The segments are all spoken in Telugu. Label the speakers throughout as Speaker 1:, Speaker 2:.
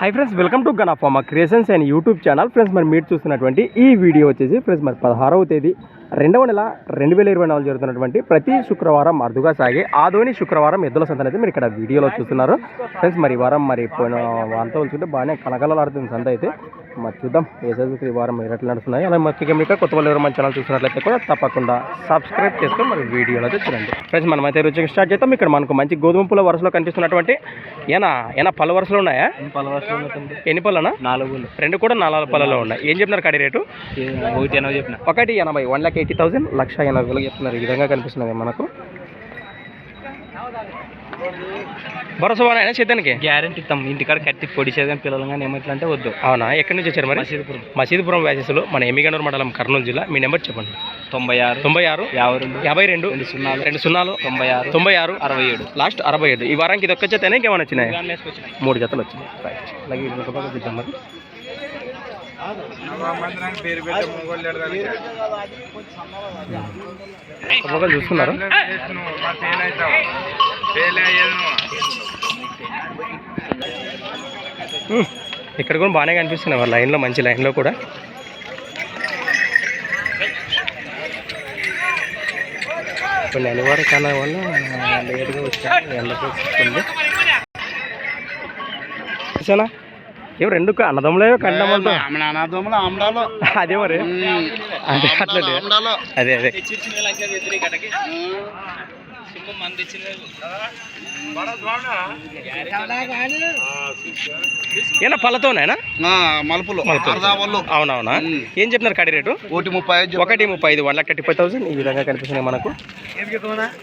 Speaker 1: High friends welcome to గనాఫామా creations and YouTube channel friends మరి మీరు చూస్తున్నటువంటి ఈ వీడియో వచ్చేసి ఫ్రెండ్స్ మరి పదహారవ తేదీ. రెండవ నెల రెండు వేల ఇరవై నాలుగు జరుగుతున్నటువంటి ప్రతి శుక్రవారం అరుదుగా సాగే ఆదోని శుక్రవారం ఎద్దుల సంత అయితే మీరు ఇక్కడ వీడియోలో చూస్తున్నారు. ఫ్రెండ్స్ మరి ఈ వారం మరి పోయిన వారంతో వచ్చుంటే బాగానే కలకలలాడుతుంది సంత అయితే. మరి చూద్దాం ఏ సైజుకి ఈ వారం మీరు ఎట్లా నడుస్తున్నాయి. అలా మరి మీకు కొత్త వాళ్ళు ఎవరు మన ఛానల్ చూసినట్లయితే కూడా తప్పకుండా సబ్స్క్రైబ్ చేసుకొని మరి వీడియోలో అయితే చూడండి. ఫ్రెండ్స్ మనమైతే రుచిగా స్టార్ట్ చేద్దాం. ఇక్కడ మనకు మంచి గోధుమ పూల వరుసలో కనిపిస్తున్నటువంటి ఏనా? ఏనా పళ్ళ వరుసలో ఉన్నాయా? ఎన్ని పళ్ళనా?
Speaker 2: నాలుగు
Speaker 1: రెండు కూడా నాలుగు పళ్ళలో ఉన్నాయి. ఏం చెప్పినారు కడి రేటు?
Speaker 2: ఒకటి ఎనభై
Speaker 1: ఒకటి ఎనభై వన్ లాక్ ఎయిటీ థౌసండ్ లక్ష ఎనభై వేలకు చెప్తున్నారు. ఈ విధంగా కనిపిస్తున్నది మనకు. భరోసా బాగా చేద్దానికి?
Speaker 2: గ్యారంటీ ఇస్తాం. ఇంటికాడ కట్టి పొడి చేద్దాం పిల్లలు కానీ ఏమైనా అంటే వద్దు.
Speaker 1: అవునా? ఎక్కడి నుంచి వచ్చారు మరి?
Speaker 2: మసీదుపురం.
Speaker 1: మసీదుపురం వ్యాసెస్లో మన ఎమ్మిగనూరు మండలం కర్నూలు జిల్లా. మీ నెంబర్ చెప్పండి.
Speaker 2: తొంభై ఆరు
Speaker 1: తొంభై ఆరు
Speaker 2: యాభై రెండు
Speaker 1: యాభై రెండు
Speaker 2: రెండు సున్నాలు
Speaker 1: రెండు సున్నాలు
Speaker 2: తొంభై ఆరు
Speaker 1: తొంభై ఆరు
Speaker 2: అరవై ఏడు.
Speaker 1: లాస్ట్ అరవై ఐదు ఈ వారానికి ఇది ఒక్క చేతనే ఇంకేమైనా వచ్చినాయి. మూడు జతలు వచ్చినాయి. అలాగే మరి. హ్మ్. ఇక్కడ కూడా బాగానే కనిపిస్తున్నాయి వాళ్ళ లైన్లో మంచి లైన్లో కూడా. కొన్ని అనివార్య కారణాల వల్ల లేట్గా వచ్చాను ఎండకు వస్తుంది. చూసానా? ఏం రెండు అన్నదమ్ములే కండమ్మలతో అదే మరి. అదే అట్లా అదే అదే. ఏనా పళ్ళతోనేనా?
Speaker 2: మలుపులు.
Speaker 1: అవునవునా. ఏం చెప్పినారు కడి రేటు?
Speaker 2: ఒకటి ముప్పై ఐదు
Speaker 1: ఒకటి ముప్పై ఐదు one lakh thirty five thousand ఈ విధంగా కనిపిస్తున్నాయి మనకు.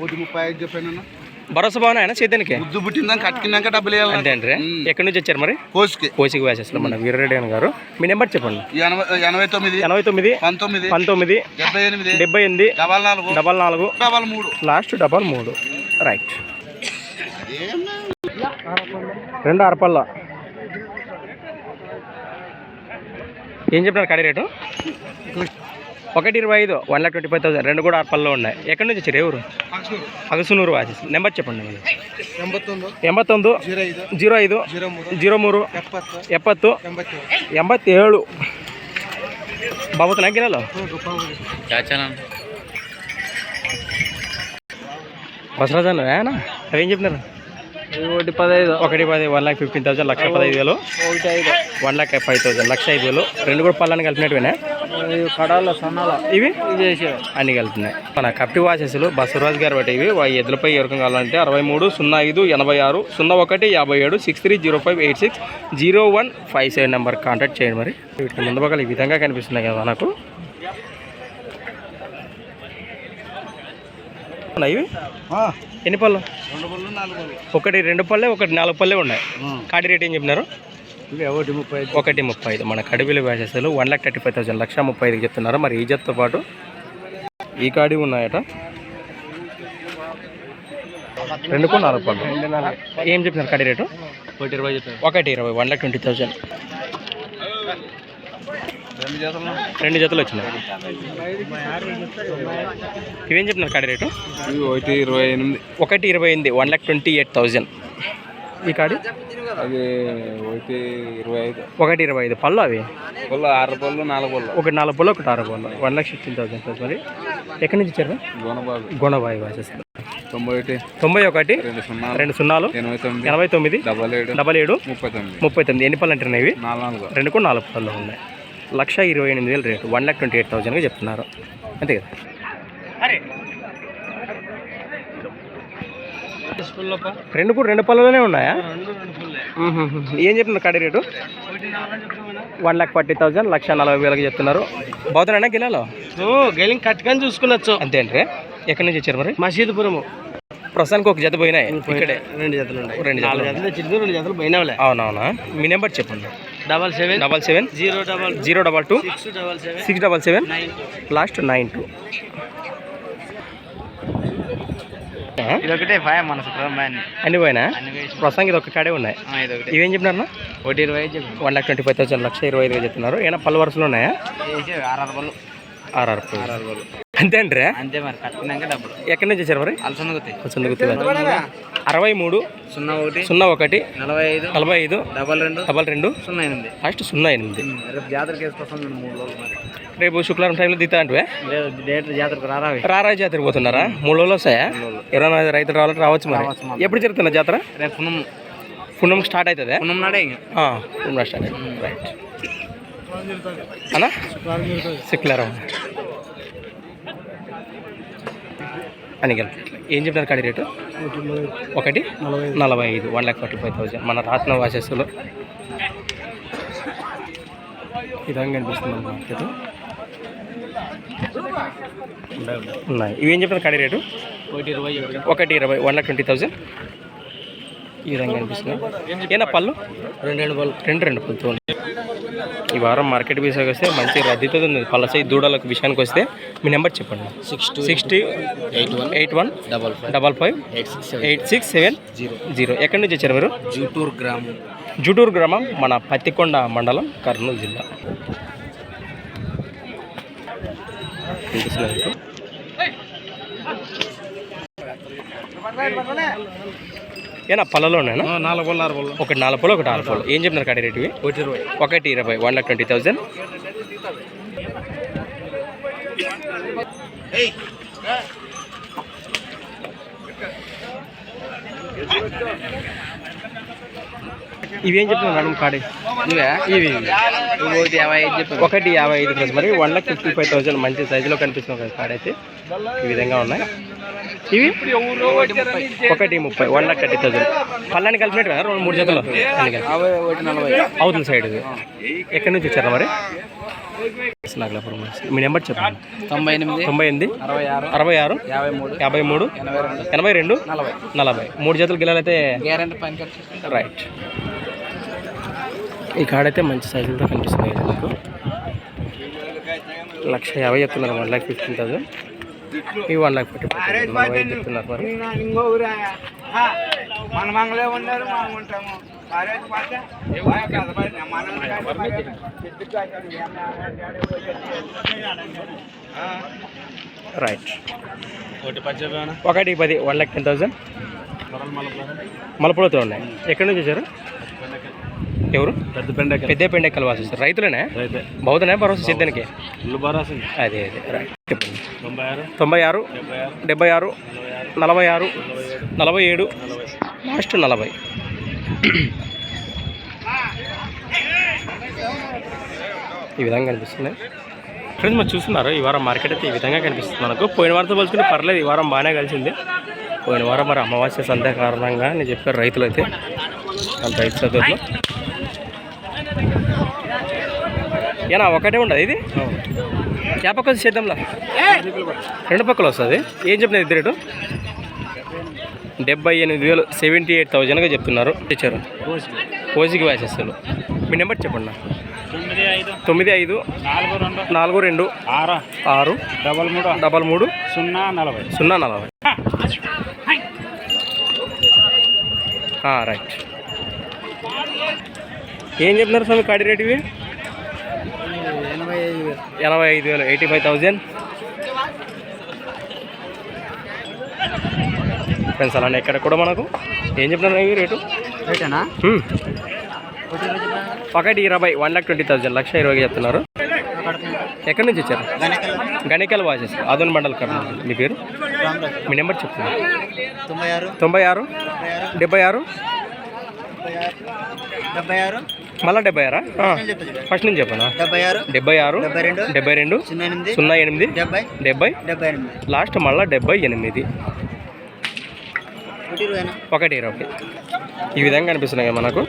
Speaker 2: ఒకటి ముప్పై ఐదు చెప్పాను
Speaker 1: భరోసా బాగున్నా ఆయన చేద్దానికి
Speaker 2: ముద్దు పుట్టిందని కట్టుకున్నాక డబ్బులు
Speaker 1: అంతే
Speaker 2: వేయాలి
Speaker 1: అంటే
Speaker 2: మ్మ్.
Speaker 1: ఎక్కడి నుంచి వచ్చారు మరి?
Speaker 2: కోసుకి.
Speaker 1: కోసికి వ్యాసెస్లో మన వీరరెడ్డి అని గారు. మీ నెంబర్ చెప్పండి.
Speaker 2: ఎనభై ఎనభై తొమ్మిది
Speaker 1: ఎనభై తొమ్మిది
Speaker 2: పంతొమ్మిది
Speaker 1: పంతొమ్మిది
Speaker 2: డెబ్బై ఎనిమిది
Speaker 1: డెబ్బై ఎనిమిది
Speaker 2: డబల్ నాలుగు
Speaker 1: డబల్ నాలుగు
Speaker 2: డబల్ మూడు.
Speaker 1: లాస్ట్ డబల్ మూడు. రైట్. రెండు అరపల్ల. ఏం చెప్పినారు కడి రేటు? ఒకటి ఇరవై ఐదు one lakh twenty five thousand రెండు కూడా ఆర్పల్లో ఉన్నాయి. ఎక్కడి నుంచి వచ్చారు? ఎవరు అగసునూరు వాచెస్ నెంబర్ చెప్పండి ఎంబత్తొందు
Speaker 2: జీరో ఐదు జీరో మూడు ఎప్పత్తు
Speaker 1: ఎంబత్తేಳು బాబు నాకిరాలో బసరాజన్ ఏనా? ఏం చెప్తున్నారు?
Speaker 2: ఒకటి పదహైదు.
Speaker 1: ఒకటి పది వన్ లాక్ ఫిఫ్టీన్ థౌసండ్ లక్ష పదహైదు వేలు.
Speaker 2: ఒకటి ఐదు.
Speaker 1: వన్ లాక్ ఫైవ్ థౌసండ్ లక్ష ఐదు వేలు. రెండు కూడా పళ్ళని కలిపినట్టువేనా?
Speaker 2: కడాల సన్నాల.
Speaker 1: ఇవి? అన్ని కలిపినాయి. మన కప్టి వాచెస్లు బసవరాజ్ గారు బట్టి ఇవి. వా ఎద్దులపై ఎవరికం కావాలంటే అరవై మూడు సున్నా ఐదు ఎనభై ఆరు సున్నా ఒకటి యాభై ఏడు six three zero five eight six zero one five seven number contact చేయండి మరి. వీటి ముందు పక్కల ఈ విధంగా కనిపిస్తున్నాయి కదా నాకు ఇవి? ఎన్ని పళ్ళు? ఒకటి రెండు పళ్ళే ఒకటి నాలుగు పళ్ళే ఉన్నాయి. కాడి రేట్ ఏం చెప్పినారు?
Speaker 2: ఒకటి ముప్పై
Speaker 1: ఒకటి ముప్పై ఐదు. మన కడివిలు వేసేసారు one lakh thirty five thousand లక్ష ముప్పై ఐదుకి చెప్తున్నారు. మరి ఈ జతతో పాటు ఈ కాడి ఉన్నాయట. రెండుకు నాలుగు పళ్ళు. ఏం చెప్పినారు కడి రేటు?
Speaker 2: ఒకటి ఇరవై
Speaker 1: ఒకటి ఇరవై వన్ లాక్ ట్వంటీ థౌసండ్.
Speaker 2: రెండు
Speaker 1: జతలు వచ్చినాయి. ఇవేం చెప్పినారు కడి రేటు?
Speaker 2: ఒకటి ఇరవై ఎనిమిది.
Speaker 1: ఒకటి ఇరవై ఎనిమిది one lakh twenty eight thousand ఈ కాడి?
Speaker 2: అది ఒకటి ఇరవై ఐదు.
Speaker 1: ఒకటి ఇరవై ఐదు పళ్ళు అవి?
Speaker 2: పళ్ళు ఆరు పళ్ళు నాలుగు పళ్ళు.
Speaker 1: ఒకటి నాలుగు పళ్ళు ఒకటి ఆరు పళ్ళు. One lakh sixteen thousand sir మరి. ఎక్కడి నుంచి ఇచ్చారు
Speaker 2: గుణబాబు
Speaker 1: గుణబాయి వాసేస్తారు.
Speaker 2: తొంభై ఒకటి.
Speaker 1: తొంభై ఒకటి
Speaker 2: రెండు సున్నా
Speaker 1: రెండు సున్నాలు
Speaker 2: ఎనభై తొమ్మిది
Speaker 1: ఎనభై తొమ్మిది
Speaker 2: డబల్ ఏడు
Speaker 1: డబల్ ఏడు
Speaker 2: ముప్పై తొమ్మిది.
Speaker 1: ముప్పై తొమ్మిది. ఎన్ని పళ్ళు అంటున్నాయి ఇవి?
Speaker 2: నాలుగు నాలుగు.
Speaker 1: రెండు కూడా నాలుగు పళ్ళు ఉన్నాయి. లక్ష ఇరవై ఎనిమిది వేలు rate one lakh twenty eight థౌసండ్గా చెప్తున్నారు. అంతే కదా? రెండు కూడా రెండు పళ్ళలోనే ఉన్నాయా. ఏం చెప్తున్నారు కడి rate? One lakh forty thousand లక్ష నలభై వేలకు చెప్తున్నారు. బాగుతున్నాడా గిలాలో?
Speaker 2: గెలింగ్ కట్టుకొని చూసుకున్నచ్చు
Speaker 1: అంతే అంటే ఎక్కడి నుంచి వచ్చారు మరి?
Speaker 2: మసీదుపురము.
Speaker 1: ప్రస్తుతానికి ఒక జత పోయినాయి? ఇక్కడే?
Speaker 2: రెండు జతలు ఉన్నాయి.
Speaker 1: రెండు జతలు
Speaker 2: రెండు జతలు పోయినావులే.
Speaker 1: అవునవునా? మీ నెంబర్ చెప్పండి.
Speaker 2: Double seven
Speaker 1: double seven
Speaker 2: zero double
Speaker 1: zero double two
Speaker 2: six double seven
Speaker 1: six double seven
Speaker 2: nine
Speaker 1: last nine two
Speaker 2: ఇది ఒకటే ఫైవ్ మన సుబ్రహ్మణ్యం.
Speaker 1: అన్ని పోయినా? ప్రస్తుతానికి ఇది ఒక కాడే ఉన్నాయి. ఇవేం చెప్పినారు
Speaker 2: ఒకటి ఇరవై ఐదు
Speaker 1: one lakh twenty five thousand లక్ష ఇరవై ఐదుగా చెప్తున్నారు. ఏమైనా పలు వరుసలు ఉన్నాయా?
Speaker 2: వేసి ఆరు ఆరు పళ్ళు
Speaker 1: ఆర్ఆర్ అంతే అంటారా?
Speaker 2: అంతే మరి కట్టినాక డబ్బులు.
Speaker 1: ఎక్కడి నుంచి వచ్చారు మరి?
Speaker 2: అలసంద గుత్తి.
Speaker 1: కొంచెం గుర్తుగా అరవై మూడు
Speaker 2: సున్నా ఒకటి
Speaker 1: సున్నా ఒకటి
Speaker 2: నలభై ఐదు
Speaker 1: నలభై ఐదు
Speaker 2: డబల్ రెండు
Speaker 1: డబల్ రెండు
Speaker 2: సున్నా ఎనిమిది.
Speaker 1: లాస్ట్ సున్నా ఎనిమిది.
Speaker 2: రేపు మరి.
Speaker 1: రేపు శుక్రవారం టైంలో దిగుతా అంటే
Speaker 2: లేదు డేట్ జాతరకు రారా
Speaker 1: రారా జాతర పోతున్నారా? మూడు రోజులు వస్తాయా? ఎవరైనా రైతులు రావాలంటే రావచ్చు మరి. ఎప్పుడు జరుగుతున్న జాతర?
Speaker 2: రేపు పునం
Speaker 1: పున్నం స్టార్ట్ అవుతుందా?
Speaker 2: పునం నాడే
Speaker 1: పున్నం స్టార్ట్ అవుతుంది. రైట్. అన్నా? శుక్లారం అని ఏం చెప్తారు కాడి రేటు? ఒకటి నలభై ఐదు. One lakh forty five thousand మన రాత్న వాసెస్లో విధంగా కనిపిస్తుంది మార్కెట్. ఉన్నాయి. ఇవేం చెప్తారు కాడి రేటు?
Speaker 2: ఒకటి ఇరవై
Speaker 1: ఒకటి ఇరవై. వన్ లాక్ ట్వంటీ థౌజండ్ ఈ విధంగా అనిపిస్తుంది ఏనా పళ్ళు?
Speaker 2: రెండు రెండు పళ్ళు.
Speaker 1: రెండు రెండు పళ్ళతో ఉన్నాయి. ఈ వారం మార్కెట్ విషయానికి వస్తే మంచి రద్దీతో ఉంది. సైజ్ దూడలకు విషయానికి వస్తే మీ నెంబర్ చెప్పండి.
Speaker 2: Six two
Speaker 1: sixty
Speaker 2: eight one
Speaker 1: eight one
Speaker 2: double five
Speaker 1: double five
Speaker 2: eight six
Speaker 1: eight six seven
Speaker 2: zero.
Speaker 1: Zero. ఎక్కడి నుంచి వచ్చారు మీరు?
Speaker 2: జూటూర్ గ్రామం.
Speaker 1: జుటూరు గ్రామం మన పత్తికొండ మండలం కర్నూలు జిల్లా. ఏనా పళ్ళలోనేనా
Speaker 2: నాలుగు పళ్ళు ఆరు పళ్ళు.
Speaker 1: ఒకటి నాలుగు పళ్ళు ఒకటి ఆరు పళ్ళు. ఏం చెప్పినారు కాడి రేటువి
Speaker 2: ఒకటి ఇరవై.
Speaker 1: ఒకటి ఇరవై. వన్ లాక్ ట్వంటీ థౌజండ్ ఇవేం చెప్తున్నారు మేడం కాడి?
Speaker 2: ఇవే? ఒకటి యాభై ఐదు చెప్పారు
Speaker 1: ఒకటి యాభై ఐదు ప్లస్ మరి one lakh fifty five thousand మంచి సైజులో కనిపిస్తుంది ఒక కాడ అయితే ఈ విధంగా ఉన్నాయి. ఇవి? ఒకటి ముప్పై వన్ లాక్ థర్టీ థౌసండ్ పళ్ళని కలిపినట్టు కదా రెండు మూడు జతలు? అవుతుంది సైడ్ ఇది. ఎక్కడి నుంచి వచ్చారా మరి. మీ నెంబర్ చెప్పండి.
Speaker 2: తొంభై ఎనిమిది
Speaker 1: తొంభై ఎనిమిది
Speaker 2: అరవై ఆరు
Speaker 1: అరవై ఆరు
Speaker 2: యాభై మూడు
Speaker 1: యాభై మూడు
Speaker 2: ఎనభై రెండు
Speaker 1: ఎనభై రెండు
Speaker 2: నలభై.
Speaker 1: నలభై. మూడు జతలు గిల్లలైతే
Speaker 2: గ్యారెంటీ పైన కట్టి
Speaker 1: రైట్ ఈ కాడైతే మంచి సైజులతో కనిపిస్తున్నాయి. ఇది మీకు లక్ష యాభై చెప్తున్నారు వన్ ల్యాక్ ఫిఫ్టీన్ థౌసండ్ ఈ వన్ ల్యాక్ ఫిఫ్టీ
Speaker 2: మన మంగళే ఉన్నారు మనం ఉంటాము.
Speaker 1: రైట్
Speaker 2: ఒకటి
Speaker 1: పది వన్ ల్యాక్ టెన్ థౌసండ్ మలపులతో ఉన్నాయి. ఎక్కడి నుంచి వచ్చారు? ఎవరు?
Speaker 2: పెద్ద పెండ
Speaker 1: పెద్ద పెండెక్కలు వాసిస్తారు. రైతులేనే? బౌద్ధనే భరోసా సిద్ధానికి? అదే అదే. రైట్
Speaker 2: తొంభై ఆరు డెబ్బై ఆరు
Speaker 1: నలభై ఆరు నలభై. ఏడు లాస్ట్ నలభై. ఈ విధంగా కనిపిస్తున్నాయి. ఫ్రెండ్స్ మరి చూస్తున్నారు ఈ వారం మార్కెట్ అయితే ఈ విధంగా కనిపిస్తుంది మనకు. పోయిన వారంతో పోల్చుకుంటే పర్లేదు ఈ వారం బాగానే కలిసింది. పోయిన వారం మరి అమావాస్య సంధ్య కారణంగా నేను చెప్పారు రైతులు అయితే వాళ్ళ రైతు చదువులో ఏనా ఒకటే ఉండదు ఇది? వచ్చి చేద్దాంలా? రెండు పక్కలు వస్తుంది. ఏం చెప్పినది ఇద్దరు రేటు డెబ్బై ఎనిమిది వేలు సెవెంటీ ఎయిట్ థౌజండ్గా చెప్తున్నారు ఇచ్చారు కోసికి వేసేస్తారు మీ నెంబర్ చెప్పండి.
Speaker 2: తొమ్మిది ఐదు.
Speaker 1: తొమ్మిది ఐదు.
Speaker 2: నాలుగు రెండు.
Speaker 1: నాలుగు రెండు.
Speaker 2: ఆరు.
Speaker 1: ఆరు.
Speaker 2: డబల్ మూడు.
Speaker 1: డబల్ మూడు.
Speaker 2: సున్నా నలభై.
Speaker 1: సున్నా నలభై. ఆ, రైట్. ఏం చెప్తున్నారు స్వామి కాడి రేట్ ఇవి?
Speaker 2: ఎనభై ఐదు వేలు
Speaker 1: ఎయిటీ ఫైవ్ థౌజండ్. ఫ్రెండ్స్ అలానే ఎక్కడ కూడా మనకు ఏం చెప్తున్నారు ఇవి రేటు?
Speaker 2: రేటేనా.
Speaker 1: ఒకటి ఇరవై వన్ లాక్ ట్వంటీ థౌజండ్ లక్ష ఇరవై చెప్తున్నారు. ఎక్కడి నుంచి వచ్చారు? గణికల్ వాచెస్ ఆదోన్ మండల్ కర్నూలు. మీ పేరు? మీ నెంబర్ చెప్తున్నారు
Speaker 2: తొంభై ఆరు.
Speaker 1: తొంభై ఆరు డెబ్బై ఆరు.
Speaker 2: డెబ్బై ఆరు.
Speaker 1: మళ్ళా డెబ్బై ఆరా? ఫస్ట్ నుంచి చెప్పనా?
Speaker 2: డెబ్బై ఆరు
Speaker 1: డెబ్బై ఆరు
Speaker 2: డెబ్బై రెండు
Speaker 1: రెండు
Speaker 2: సున్నా ఎనిమిది డెబ్బై
Speaker 1: లాస్ట్ మళ్ళా డెబ్బై ఎనిమిది.
Speaker 2: ఒకటి
Speaker 1: ఇరవై ఈ విధంగా కనిపిస్తున్నాయి మనకు.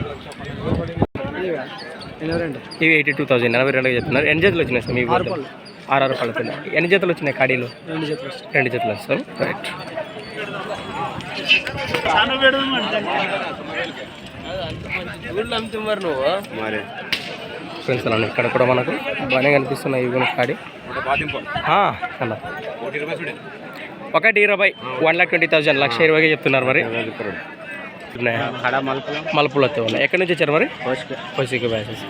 Speaker 2: రెండు.
Speaker 1: ఇవి ఎయిటీ టూ థౌసండ్ ఎనభై రెండుగా చెప్తున్నారు. ఎన్ని జతలు వచ్చినాయి సార్ మీ
Speaker 2: ఆరు పళ్ళు.
Speaker 1: ఆరు పళ్ళు పిల్ల ఎన్ని జతలు వచ్చినాయి కాడీలు
Speaker 2: రెండు చేతులు
Speaker 1: రెండు జతలు వస్తాయి. రైట్
Speaker 2: మరి
Speaker 1: ఫ్రెండ్స్ అలా ఇక్కడ కూడా మనకు బాగానే కనిపిస్తున్నాయి ఇవి కూడా. అన్న. ఒకటి ఇరవై వన్ లాక్ ట్వంటీ థౌసండ్ లక్ష ఇరవైగా చెప్తున్నారు మరి.
Speaker 2: మలుపులు.
Speaker 1: మలుపులతో ఉన్నాయి. ఎక్కడి నుంచి వచ్చారు మరి? కోసిక. బ్యాసెస్.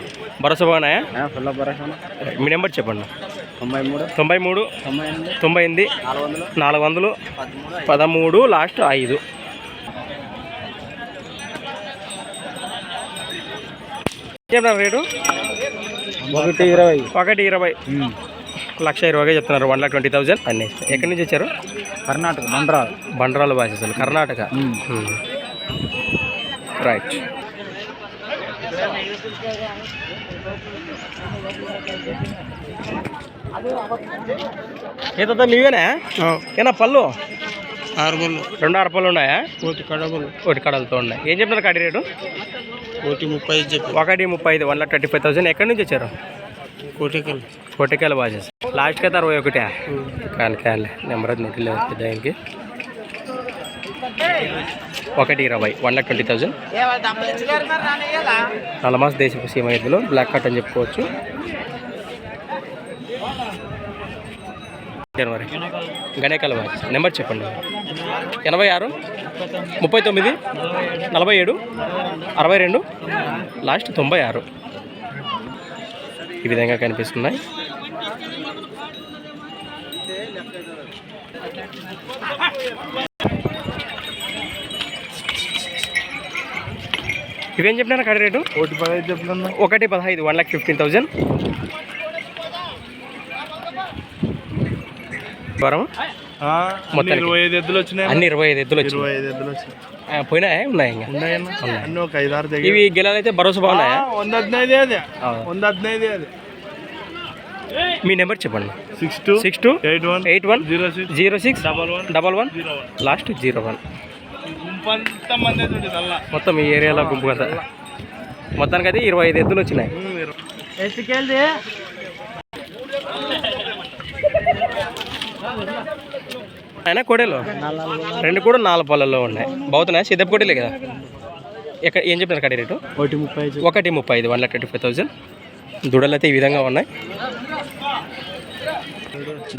Speaker 1: భరోసా బాగున్నాయా? మీ నెంబర్ చెప్పండి.
Speaker 2: తొంభై మూడు.
Speaker 1: తొంభై మూడు
Speaker 2: తొంభై ఎనిమిది. నాలుగు వందలు.
Speaker 1: నాలుగు వందలు
Speaker 2: పదమూడు
Speaker 1: పదమూడు లాస్ట్ ఐదు. చెప్తున్నారు రేటు?
Speaker 2: ఒకటి ఇరవై.
Speaker 1: ఒకటి ఇరవై. లక్ష ఇరవైగా చెప్తున్నారు వన్ లాక్ ట్వంటీ థౌజండ్ అన్నీ. ఎక్కడి నుంచి వచ్చారు?
Speaker 2: కర్ణాటక బండ్రా
Speaker 1: బండరాల బాధ్యతలు కర్ణాటక. రైట్ ఏదో మీవేనా ఏనా పళ్ళు?
Speaker 2: ఆరు బళ్ళు
Speaker 1: రెండు పళ్ళు ఉన్నాయా?
Speaker 2: కోటి కడబలు.
Speaker 1: ఒకటి కడలతో ఉన్నాయి. ఏం చెప్తున్నారు కడి రేటు?
Speaker 2: కోటి ముప్పై చెప్పి
Speaker 1: ఒకటి ముప్పై ఐదు one lakh thirty five thousand. ఎక్కడి నుంచి వచ్చారు?
Speaker 2: కోటికల్.
Speaker 1: కోటికాయల బాజెస్. లాస్ట్కి అయితే అరవై ఒకటే. కానీ కానీ నెంబర్ అది నెట్లేదు దానికి. ఒకటి ఇరవై వన్ లాక్ ట్వంటీ థౌజండ్ నలమాస్ దేశపు సీమ ఎద్దులు బ్లాక్ కట్ అని చెప్పుకోవచ్చు. జనవరి గణేకాల నెంబర్ చెప్పండి. ఎనభై ఆరు ముప్పై తొమ్మిది నలభై ఏడు అరవై రెండు లాస్ట్ తొంభై ఆరు. ఈ విధంగా కనిపిస్తున్నాయి. ఇవేం చెప్పినారు కడి రేటు?
Speaker 2: కోటి పదహైదు
Speaker 1: ఒకటి పదహైదు వన్ లాక్ ఫిఫ్టీన్ థౌజండ్. వరం మొత్తానికి.
Speaker 2: ఇరవై ఐదు ఎద్దులు వచ్చినాయి
Speaker 1: అన్ని. ఇరవై ఐదు ఎద్దులు
Speaker 2: ఇరవై ఐదు ఎద్దులు వచ్చినాయి.
Speaker 1: పోయినాయా? ఉన్నాయి ఇంకా?
Speaker 2: ఉన్నాయన్న
Speaker 1: ఉన్నాయి.
Speaker 2: అన్నీ ఒక ఐదు ఆరు దగ్గర.
Speaker 1: ఇవి గెలాలు అయితే భరోసా బాగున్నాయా?
Speaker 2: వంద హదినైదే అదే. వంద హదినైదే అదే.
Speaker 1: మీ నెంబర్ చెప్పండి.
Speaker 2: Six two
Speaker 1: six two
Speaker 2: eight one
Speaker 1: eight one
Speaker 2: zero six
Speaker 1: zero six
Speaker 2: double one
Speaker 1: double one
Speaker 2: zero one.
Speaker 1: Last zero one. మొత్తం ఈ ఏరియాలో గుంపు కదా. మొత్తానికి అయితే ఇరవై ఐదు ఎద్దులు వచ్చినాయి. అయినా కోడేలు? రెండు కూడా నాలుగు పొలాల్లో ఉన్నాయి. బాగుతున్నాయి సిద్ధపు కోడేలే కదా. ఎక్కడ ఏం చెప్తున్నారు కడి రేటు?
Speaker 2: ఒకటి ముప్పై
Speaker 1: ఒకటి ముప్పై ఐదు one lakh twenty five thousand దుడలు అయితే ఈ విధంగా ఉన్నాయి.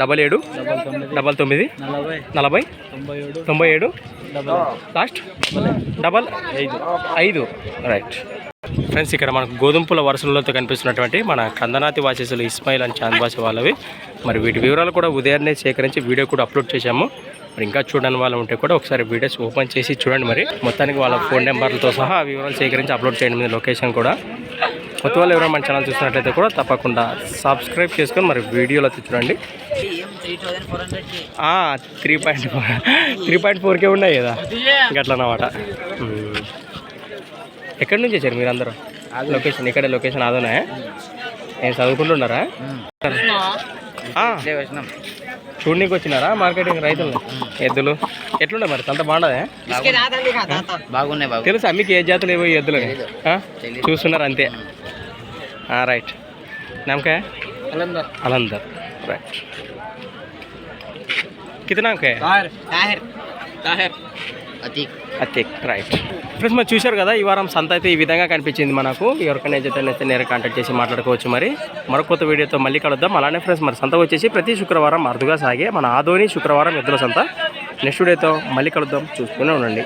Speaker 1: డబల్ ఏడు
Speaker 2: డబల్ తొమ్మిది నలభై. తొంభై ఏడు.
Speaker 1: Last double.
Speaker 2: ఐదు.
Speaker 1: ఐదు. రైట్ ఫ్రెండ్స్ ఇక్కడ మనకు గోధుమపుల వరుసలతో కనిపిస్తున్నటువంటి మన కందనాతి వాసేసులు ఇస్మాయిల్ అండ్ చాంద్వాసి వాళ్ళవి. మరి వీటి వివరాలు కూడా ఉదయాన్నే సేకరించి వీడియో కూడా అప్లోడ్ చేశాము. మరి ఇంకా చూడని వాళ్ళు ఉంటే కూడా ఒకసారి వీడియోస్ ఓపెన్ చేసి చూడండి మరి. మొత్తానికి వాళ్ళ ఫోన్ నెంబర్లతో సహా ఆ వివరాలు సేకరించి అప్లోడ్ చేయండి మీ లొకేషన్ కూడా. కొత్త వాళ్ళు ఎవరైనా మన ఛానల్ చూసినట్లయితే కూడా తప్పకుండా సబ్స్క్రైబ్ చేసుకొని మరి వీడియోలో అయితే చూడండి. Three point four three point ఫోర్కే ఉన్నాయి కదా. మ్మ్. ఎక్కడి నుంచి వచ్చారు మీరు అందరూ లొకేషన్ ఇక్కడే లొకేషన్ అదోనా? ఏం చదువుకుంటున్నారా? ఆ, చూడనీకి వచ్చినారా మార్కెటింగ్ రైతులు? ఎద్దులు? ఎట్లుండే మరి? అంత బాగుండదా
Speaker 2: బాగున్నాయి. బాగు
Speaker 1: తెలుసా మీకు ఏ జాతులు ఏవో ఎద్దులు? చూస్తున్నారు అంతే. ఆ, రైట్ నమ్మకాయ అలందర్. రైట్ కితనా అంకాయ
Speaker 2: అతి
Speaker 1: అతిక్. రైట్ ఫ్రెండ్స్ మరి చూశారు కదా ఈ వారం సంత అయితే ఈ విధంగా కనిపించింది మనకు. ఎవరికైనా అయితే నేరుగా కాంటాక్ట్ చేసి మాట్లాడుకోవచ్చు మరి. మరొక కొత్త వీడియోతో మళ్ళీ కలుద్దాం. అలానే ఫ్రెండ్స్ మరి సంత వచ్చేసి ప్రతి శుక్రవారం అరుదుగా సాగే మన ఆదోని శుక్రవారం ఎద్దుల సంత. నెక్స్ట్ వీడియోతో మళ్ళీ కలుద్దాం. చూస్తూనే ఉండండి.